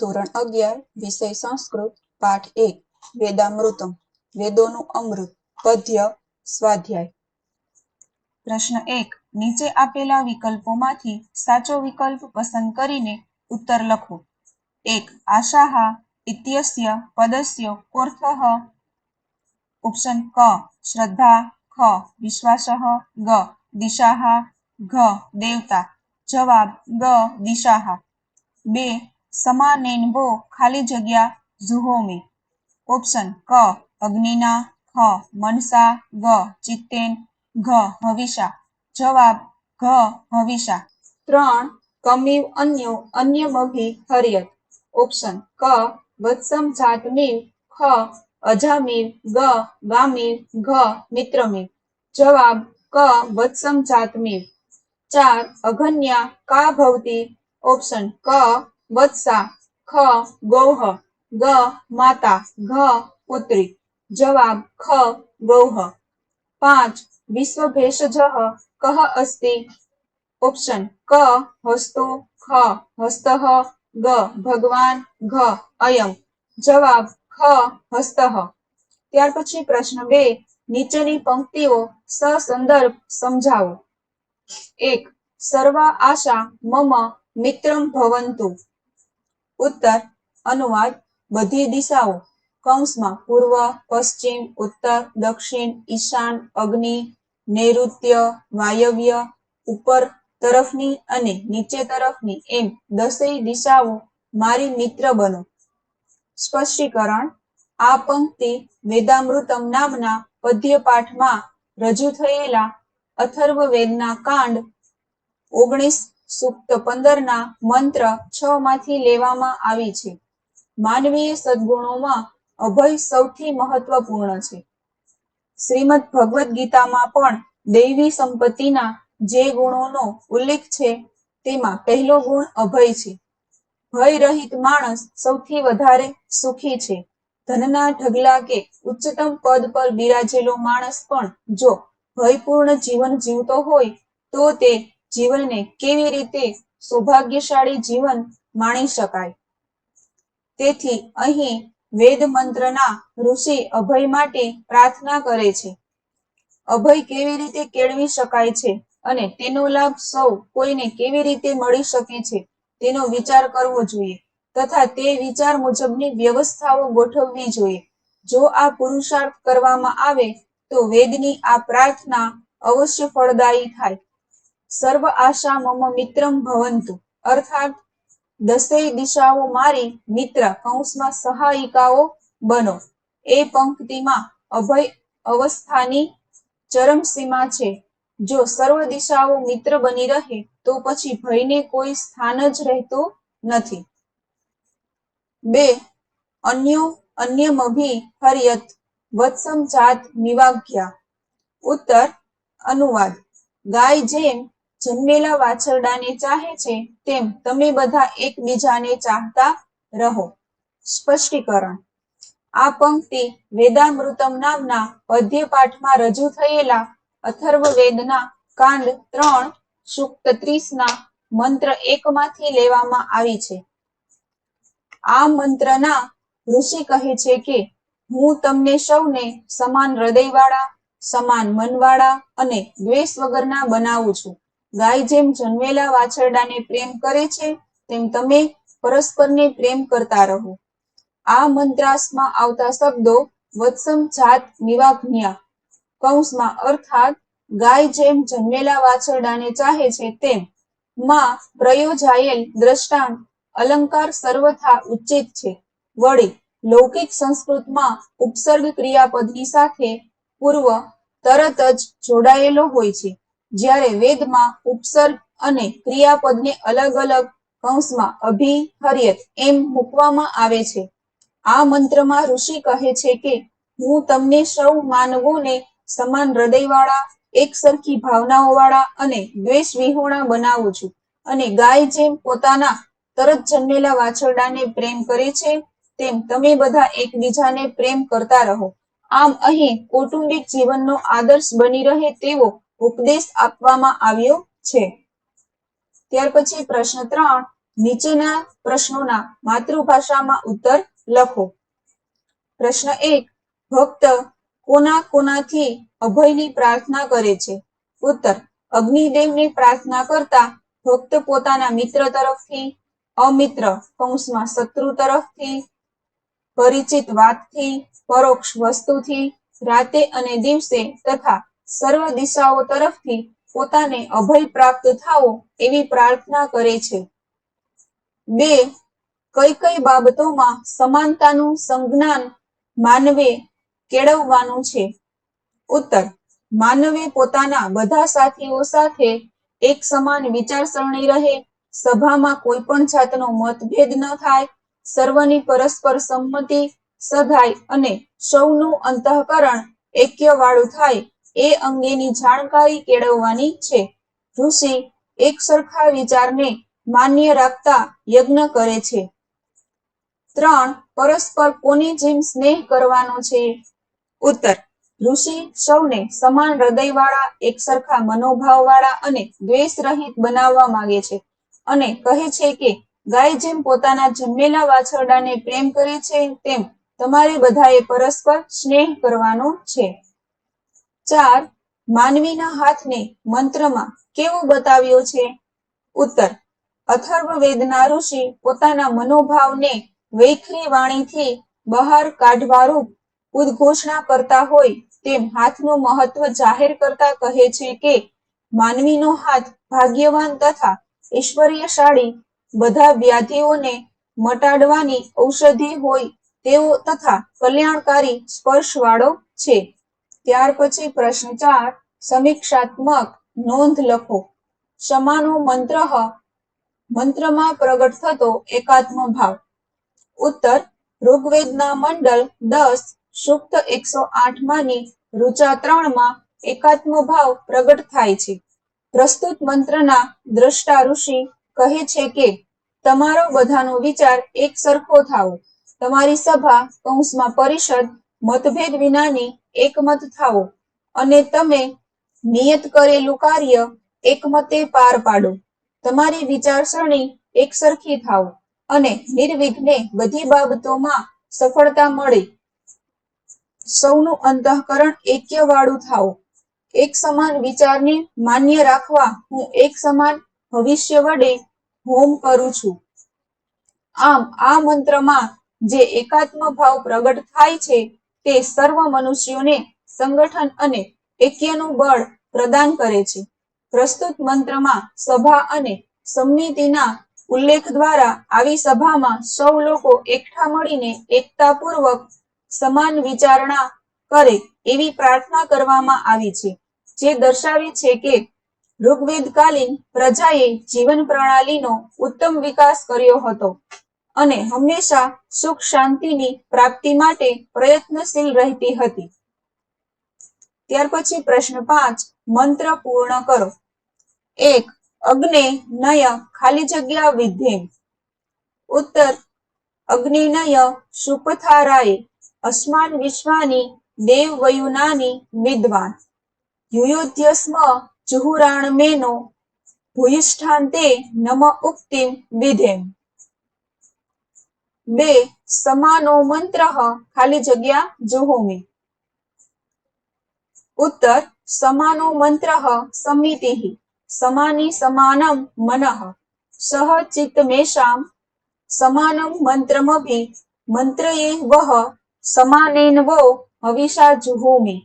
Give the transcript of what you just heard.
ધોરણ અગિયાર, વિષય સંસ્કૃત, પાઠ એક, વેદામૃતમ, વેદોનું અમૃત, પદ્ય, સ્વાધ્યાય. પ્રશ્ન એક, નીચે આપેલા વિકલ્પોમાંથી સાચો વિકલ્પ પસંદ કરીને ઉત્તર લખો. એક, આશાહા, ઇત્યસ્ય, પદસ્ય કોર્થઃ ઓપ્શન ક, શ્રદ્ધા, ખ વિશ્વાસ ગ, દિશાહા, ઘ, દેવતા. જવાબ, ગ, દિશાહા. બે સમાનેન્વો ખાલી જગ્યા ઝુહોમિ ઓપ્શન, ક, અગ્નિના, ખ, મનસા, ગ, ચિત્તેન, ઘ, હવિષા. જવાબ, ઘ, હવિષા. ત્રણ, કમિવ અન્યો અન્યમભી હરિયત. ઓપ્શન, ક, વત્સમ જાતમિવ ખ અજામિવ ગ વામિવ ઘ મિત્રમિવ જવાબ, ક, વત્સમ જાતમિવ ચાર, અઘન્યા, કા ભવતી? ઓપ્શન, ક વત્સા, ખ, ગૌહ, ગ, માતા, ઘ, પુત્રી. જવાબ, ખ, ગૌહ. પાંચ વિશ્વભેષજ કહ અસ્તિ? ઓપ્શન, ક, હસ્તો, ખ, હસ્ત, ગ, ભગવાન, ઘ, અયમ. જવાબ, ખ, હસ્ત. ત્યાર પછી પ્રશ્ન બે, નીચેની પંક્તિઓ સસંદર્ભ સમજાવો. એક, સર્વ આશા મમ મિત્રમ ભવંતુ. ઉત્તર, અનુવાદ, બધી દિશાઓ. કૌંસમાં પૂર્વ, પશ્ચિમ, ઉત્તર, દક્ષિણ, ઈશાન, અગ્નિ, નૈઋત્ય, વાયવ્ય, ઉપર તરફની અને નીચે તરફની એમ દસેય દિશાઓ મારી મિત્ર બનો. સ્પષ્ટીકરણ, આ પંક્તિ વેદામૃતમ નામના પદ્ય પાઠમાં રજૂ થયેલા અથર્વવેદના કાંડ ઓગણીસ સૂક્ત પંદરના મંત્ર છ માંથી લેવામાં આવી છે. માનવીય સદગુણોમાં અભય સૌથી મહત્વપૂર્ણ છે. શ્રીમદ ભગવદ્ ગીતામાં પણ દૈવી સંપત્તિના જે ગુણોનો ઉલ્લેખ છે, તેમાં પહેલો ગુણ અભય છે. ભય રહિત માણસ સૌથી વધારે સુખી છે. ધનના ઢગલા કે ઉચ્ચતમ પદ પર બિરાજેલો માણસ પણ જો ભયપૂર્ણ જીવન જીવતો હોય, તો તે જીવનને કેવી રીતે સૌભાગ્યશાળી જીવન માણી શકાય? તેથી અહીં વેદ મંત્રના ઋષિ અભય માટે પ્રાર્થના કરે છે. અભય કેવી રીતે કેળવી શકાય છે અને તેનો લાભ સૌ કોઈને કેવી રીતે મળી શકે છે તેનો વિચાર કરવો જોઈએ તથા તે વિચાર મુજબની વ્યવસ્થાઓ ગોઠવવી જોઈએ. જો આ પુરુષાર્થ કરવામાં આવે તો વેદની આ પ્રાર્થના અવશ્ય ફળદાયી થાય. સર્વ આશા મમ મિત્રમ ભવંતુ. અર્થાત દસેય દિશાઓ મારી મિત્ર કૌંસમાં સહાયિકાઓ બનો. એ પંક્તિમાં અભય અવસ્થાની ચરમસીમા છે. જો સર્વ દિશાઓ મિત્ર બની રહે, તો પછી ભયને કોઈ સ્થાન જ રહેતું નથી. બે, અન્યો, અન્યમભી હરિયત, વત્સમ જાત નિવાગ્યા. ઉત્તર, અનુવાદ. ગાય જેમ જન્મેલા વાછરડાને ચાહે છે તેમ તમે બધા એકબીજાને ચાહતા રહો. સ્પષ્ટીકરણ. આ પંક્તિ વેદામૃતમ નામના પદ્ય પાઠમાં રજૂ થયેલા અથર્વ વેદના કાંડ ત્રણ સૂક્ત ત્રીસના મંત્ર એકમાંથી લેવામાં આવી છે. આ મંત્રના ઋષિ કહે છે કે, હું તમને સૌને સમાન હૃદયવાળા, સમાન મનવાળા અને દ્વેષ વગરના બનાવું છું. ગાય જેમ જન્મેલા વાછરડાને પ્રેમ કરે છે, તેમ તમે પરસ્પરને પ્રેમ કરતા રહો. આ મંત્રાસમાં આવતા શબ્દો વત્સમ જાત નિવાગ્ન્યા. કૌંસમાં અર્થાત, ગાય જેમ જન્મેલા વાછરડાને ચાહે છે તેમ, માં પ્રયોજાયેલ દ્રષ્ટાંત અલંકાર સર્વથા ઉચિત છે. વળી, લૌકિક સંસ્કૃતમાં ઉપસર્ગ ક્રિયાપદની સાથે પૂર્વ તરત જ જોડાયેલો હોય છે. જ્યારે વેદમાં ઉપસર્ગ અને ક્રિયાપદને અલગ અલગ કૌંસમાં અભિહર્યત એમ મૂકવામાં આવે છે. આ મંત્રમાં ઋષિ કહે છે કે, હું તમને સૌ માનવોને સમાન હૃદયવાળા એક સરખી ભાવનાઓવાળા અને દ્વેષ વિહોણા બનાવું છું. અને ગાય જેમ પોતાના તરત જન્મેલા વાછરડાને પ્રેમ કરે છે, તેમ તમે બધા એકબીજાને પ્રેમ કરતા રહો. આમ અહીં કૌટુંબિક જીવનનો આદર્શ બની રહે તેવો ઉપદેશ આપવામાં આવ્યો છે. ત્યાર પછી પ્રશ્ન ત્રણ, નીચેના પ્રશ્નોના માતૃભાષામાં ઉત્તર લખો. પ્રશ્ન એક, ભક્ત કોના કોનાથી અભયની પ્રાર્થના કરે છે? ઉત્તર, અગ્નિદેવની પ્રાર્થના કરતા ભક્ત પોતાના મિત્ર તરફથી, અમિત્ર કૌંસમાં શત્રુ તરફથી, પરિચિત વાતથી, પરોક્ષ વસ્તુથી, રાતે અને દિવસે તથા સર્વ દિશાઓ તરફથી પોતાને અભય પ્રાપ્ત થાવો એવી પ્રાર્થના કરે છે. બે કઈ કઈ બાબતોમાં સમાનતાનું સંજ્ઞાન માનવે કેળવવાનું છે. ઉત્તર, માનવે પોતાના બધા સાથીઓ સાથે એક સમાન વિચારસરણી રહે, સભામાં કોઈ પણ જાતનો મતભેદ ન થાય, સર્વની પરસ્પર સંમતિ સધાય અને સૌનું અંતઃકરણ એક્યવાળું થાય એ અંગેની જાણકારી કેળવવાની છે. ઋષિ એક સરખા વિચારને માન્ય રાખતા યજ્ઞ કરે છે. ત્રણ, પરસ્પર કોની જેમ સ્નેહ કરવાનો છે? ઉત્તર, ઋષિ સૌને સમાન હૃદયવાળા, એક સરખા મનોભાવવાળા અને દ્વેષ રહિત બનાવવા માંગે છે અને કહે છે કે, ગાય જેમ પોતાના જન્મેલા વાછરડાને પ્રેમ કરે છે, તેમ તમારે બધાએ પરસ્પર સ્નેહ કરવાનો છે. ચાર માનવીના હાથને મંત્રમાં કેવો બતાવ્યો છે? ઉત્તર અથર્વવેદના ઋષિ પોતાના મનોભાવને વૈખરી વાણીથી બહાર કાઢવારૂપ ઉદ્ઘોષણા કરતા હોય તેમ હાથનું મહત્વ જાહેર કરતા કહે છે કે માનવીનો હાથ ભાગ્યવાન તથા ઐશ્વર્યશાળી બધા વ્યાધિઓને મટાડવાની ઔષધિ હોય તેવો તથા કલ્યાણકારી સ્પર્શવાળો છે. ત્યાર પછી પ્રશ્ન ચાર, સમીક્ષાત્મક નોંધ લખો. ક્ષમાનો મંત્ર મંત્રમાં પ્રગટ થતો એકાત્મ ભાવ. ઉત્તર, ઋગ્વેદના મંડળ દસ સુક્ત એકસો આઠ માની ઋચા ત્રણમાં એકાત્મ ભાવ પ્રગટ થાય છે. પ્રસ્તુત મંત્રના દ્રષ્ટા ઋષિ કહે છે કે, તમારો બધાનો વિચાર એક સરખો થાવો તમારી સભા, કૌંસમાં પરિષદ, મતભેદ વિનાની એકમત થાઓ અને તમે નિયત કરેલું કાર્ય એકમતે પાર પાડો. તમારી વિચારસરણી એક સરખી થાવ અને નિર્વિઘ્ને બધી બાબતોમાં સફળતા મળે. સૌનું અંતઃકરણ એક્યવાળું થાવ એક સમાન વિચારને માન્ય રાખવા હું એક સમાન ભવિષ્ય વડે હોમ કરું છું. આમ આ મંત્રમાં જે એકાત્મ ભાવ પ્રગટ થાય છે તે સર્વ મનુષ્યોને સંગઠન અને એક્યનું બળ પ્રદાન કરે છે. પ્રસ્તુત મંત્રમાં સભા અને સમિતિના ઉલ્લેખ દ્વારા આવી સભામાં સૌ લોકો એકઠા મળીને એકતાપૂર્વક સમાન વિચારણા કરે એવી પ્રાર્થના કરવામાં આવી છે, જે દર્શાવે છે કે ઋગ્વેદકાલીન પ્રજાએ જીવન પ્રણાલીનો ઉત્તમ વિકાસ કર્યો હતો. અને હંમેશા સુખ શાંતિની પ્રાપ્તિ માટે પ્રયત્નશીલ રહેતી હતી. ત્યાર પછી પ્રશ્ન પાંચ, મંત્ર પૂર્ણ કરો. એક, અગ્ને નય ખાલી જગ્યા વિધેમ. ઉત્તર, અગ્નિનય સુપથારાય, અસ્માન વિશ્વાની દેવ વયુનાની વિદ્વાન. યુયોધ્યસ્મ જુહુરાણમેનો ભૂયિષ્ઠાંતે નમ ઉક્તિમ વિધેમ. બે, સમાનો મંત્ર ખાલી જગ્યા જુહોમી ઉત્તર, સમાનો મંત્ર સમિતિ સમાની સમાનમ મનઃ. સહ ચિત્તમેશામ સમાનમ મંત્રમભી. મંત્રયે વહ. સમાનેન વો. હવિષા જુહોમી